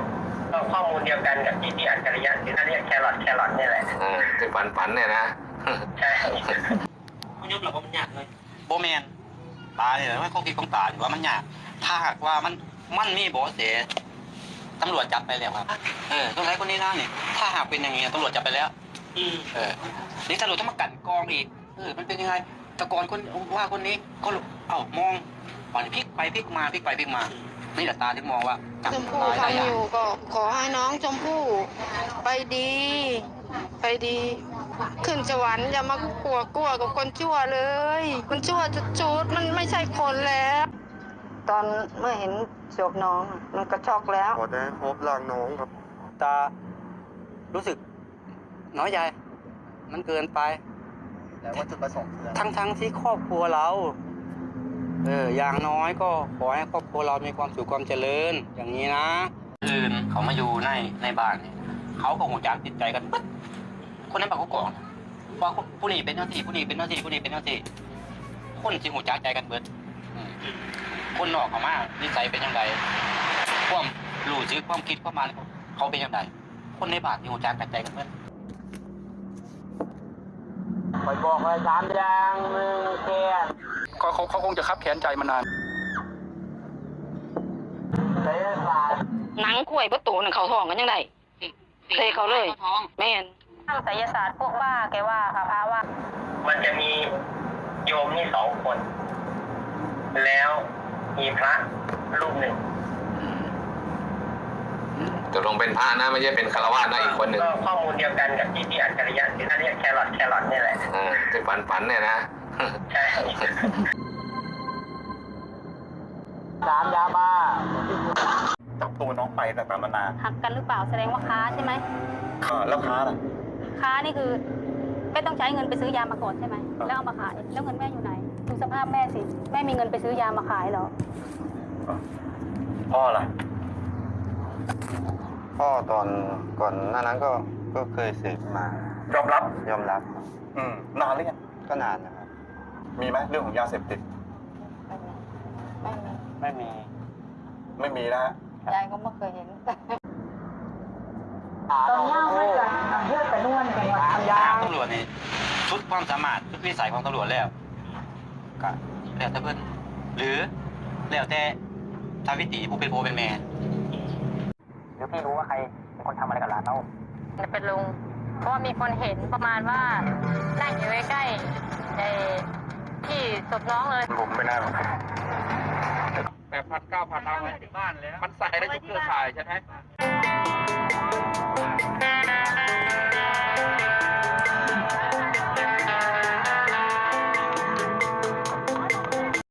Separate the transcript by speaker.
Speaker 1: กที่เขาเรียกแครอทแครอทนี่แหละ
Speaker 2: อ่าที่ฝันฝันๆเนี่ยนะ
Speaker 1: ใช่
Speaker 3: มันยกหลักว่ามันยากเลยโบแมนตาเนี่ยไม่คงคิดของตาอยู่ว่ามันยากถ้าหากว่ามันมันมีเบอเสตำรวจจับไปแล้วครับ เออต้องใช้คนนี้นะนี่ถ้าหากเป็นอย่างนี้ตำรวจจับไปแล้ว
Speaker 4: อืม
Speaker 3: เออ นี่ตำรวจต้องมากลันกรองอีก เออ มันเป็นยังไงแตะกอนคนว่าคนนี้ก็เอ้ามองวันพลิกไปพลิกมาพลิกไปพลิกมา นี่แหละตาที่มองว่าจับ
Speaker 5: ชมพู่
Speaker 3: หลายๆ
Speaker 5: ทำ
Speaker 3: อ
Speaker 5: อย่างยู่ก็ขอให้น้องชมพู่ไปดี ไปดี ขึ้นสวรรค์อย่ามากลัวกลัวกับคนชั่วเลยคนชั่วจุดๆมันไม่ใช่คนแล้ว ตอนเมื่อเห็นศพน้องอะมันก็ช็อกแล้ว
Speaker 6: ขอได้พบร่างน้องครับ
Speaker 3: ตารู้สึกน้อยใจมันเกินไป
Speaker 6: แต่ว่าจุดประสงค์คืออะไร
Speaker 3: ทั้งทั้งที่ครอบครัวเรา เอออย่างน้อยก็ขอให้ครอบครัวเรามีความสุขความเจริญ อย่างนี้นะอื่นเขามาอยู่ในในบ้านเนี่ยเขาก็หูจางติดใจกันปึ๊ดคนนั้นปากเขาก่อนว่าผู้นี้เป็นหน้าที่ผู้นี้เป็นหน้าที่ผู้นี้เป็นหน้าที่คนที่หูจักใจกันเบิดคนนอกเขามานิสัยเป็นยังไงความรู้สึกความคิดความมันเขาเป็นยังไงคนในบ้านที่หูจักกันใจกันเบิด
Speaker 1: คอยบอกเลยสามอย่างหนึ่งแค่
Speaker 7: เขาเขาเขาคงจะคับแขนใจมานาน
Speaker 1: เศษศาสตร์
Speaker 5: หนังกล้วยประตูนั่นเขาท้องกันยังไงเทเขาเลยแม่น
Speaker 8: ทางไสยศาสตร์พวกบ้าแกว่าค่ะพระว่า
Speaker 1: มันจะมีโยมนี่สองคน แล้วมีพระรูปหนึ่ง
Speaker 2: ตกลงเป็นพระนะไม่ใช่เป็นคารวะนะอีกคนหนึ่ง
Speaker 1: ก็ข้อมูลเดียวกันกับที่พี่อัจฉริยะที่เขาเรียกแครอทแครอทนี่แหละ
Speaker 2: อ่าที่ฝันฝันๆเนี่ยนะ
Speaker 1: ใช่
Speaker 6: สามยาบ้าจับตัวน้องไปต่างๆนานา
Speaker 8: หักกันหรือเปล่าแสดงว่าค้าใช่ไหม
Speaker 6: อ่าแล้วค้าล่ะ
Speaker 8: ค้านี่คือไม่ต้องใช้เงินไปซื้อยามาก่อนใช่ไหม
Speaker 6: ครับ
Speaker 8: แล้วเอามาขายแล้วเงินแม่อยู่ไหนดูสภาพแม่สิแม่มีเงินไปซื้อยามาขายเหรอ
Speaker 6: พ่อล่ะ
Speaker 9: พ่อตอนก่อนหน้านั้นก็ก็เคยสืบมาย
Speaker 6: อมรับ
Speaker 9: ยอมรับ
Speaker 6: อืมนานหรือยัง
Speaker 9: ก็นานนะครับ
Speaker 6: มีไหมเรื่องของยาเสพติด
Speaker 5: ไม่มี
Speaker 3: ไม่มี
Speaker 6: ไม่มีนะฮะ
Speaker 5: ยายก็ไม่เคยเห็น
Speaker 8: ตอนย่าไม่กันเพื่อแต่นวลกันว่า
Speaker 3: ถามตำรวจนี่ชุดความสามารถชุดวิสัยของตำรวจแล้วก็แล้วแต่เพื่อนหรือแล้วแต่ทางวิตีผู้เป็นโพเป็นแม่
Speaker 1: เดี๋ยวพี่รู้ว่าใครเป็นคนทำอะไรกับหลานเรา
Speaker 8: จะเป็นลุงเพราะว่ามีคนเห็นประมาณว่านั่งอยู่ใกล้ๆในที่ศพน้องเลย
Speaker 6: ผมไม่น่าหรอก
Speaker 7: แปดพันเก้าพันเอาไหมมันใส่ได้ทุกเครือข่ายใช่ไหม